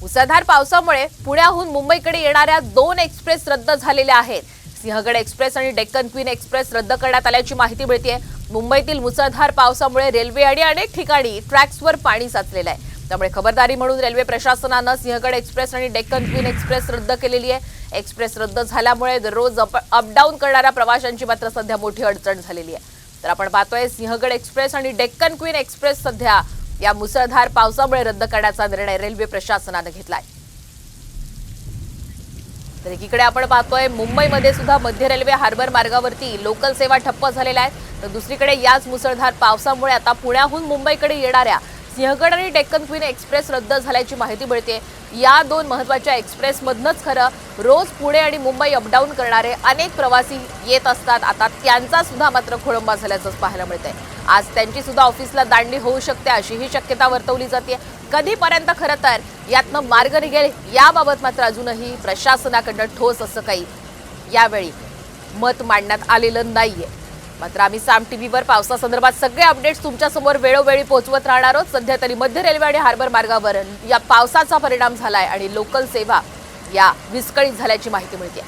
मुसळधार पावसामुळे पुण्याहून मुंबईकडे येणाऱ्या दोन एक्सप्रेस रद्द झालेल्या आहेत. सिंहगड एक्सप्रेस आणि डेक्कन क्वीन एक्सप्रेस रद्द करण्यात आल्याची माहिती मिळते मुंबईतील मुसळधार पावसामुळे रेल्वे आणि अनेक ठिकाणी ट्रॅक्सवर पाणी साचलेलं आहे. त्यामुळे खबरदारी म्हणून रेल्वे प्रशासनानं सिंहगड एक्सप्रेस आणि डेक्कन क्वीन एक्सप्रेस रद्द केलेली आहे. एक्सप्रेस रद्द झाल्यामुळे दररोज अप अपडाऊन करणाऱ्या प्रवाशांची मात्र सध्या मोठी अडचण झालेली आहे. तर आपण पाहतोय सिंहगड एक्सप्रेस आणि डेक्कन क्वीन एक्सप्रेस सध्या या मुसळधार पावसामुळे रद्द करण्याचा निर्णय रेल्वे प्रशासनानं घेतलाय. तर एकीकडे आपण पाहतोय मुंबईमध्ये सुद्धा मध्य रेल्वे हार्बर मार्गावरती लोकल सेवा ठप्प झालेल्या आहेत. तर दुसरीकडे याच मुसळधार पावसामुळे आता पुण्याहून मुंबईकडे येणाऱ्या सिंहगड आणि डेक्कन क्वीन एक्सप्रेस रद्द झाल्याची माहिती मिळते या दोन महत्त्वाच्या एक्सप्रेसमधनंच खरं रोज पुणे आणि मुंबई अपडाऊन करणारे अनेक प्रवासी येत असतात. आता त्यांचा सुद्धा मात्र खोळंबा झाल्याचंच पाहायला मिळतंय. आज त्यांची सुद्धा ऑफिसला दांडी होऊ शकते अशीही शक्यता वर्तवली जाते. कधीपर्यंत खरं तर यातनं मार्ग निघेल याबाबत मात्र अजूनही प्रशासनाकडनं ठोस असं काही यावेळी मत मांडण्यात आलेलं नाहीये. मात्र आम्ही साम टीव्हीवर पावसासंदर्भात सगळे अपडेट्स तुमच्यासमोर वेळोवेळी पोहोचवत राहणार आहोत. सध्या तरी मध्य रेल्वे आणि हार्बर मार्गावर या पावसाचा परिणाम झालाय आणि लोकल सेवा या विस्कळीत झाल्याची माहिती मिळते.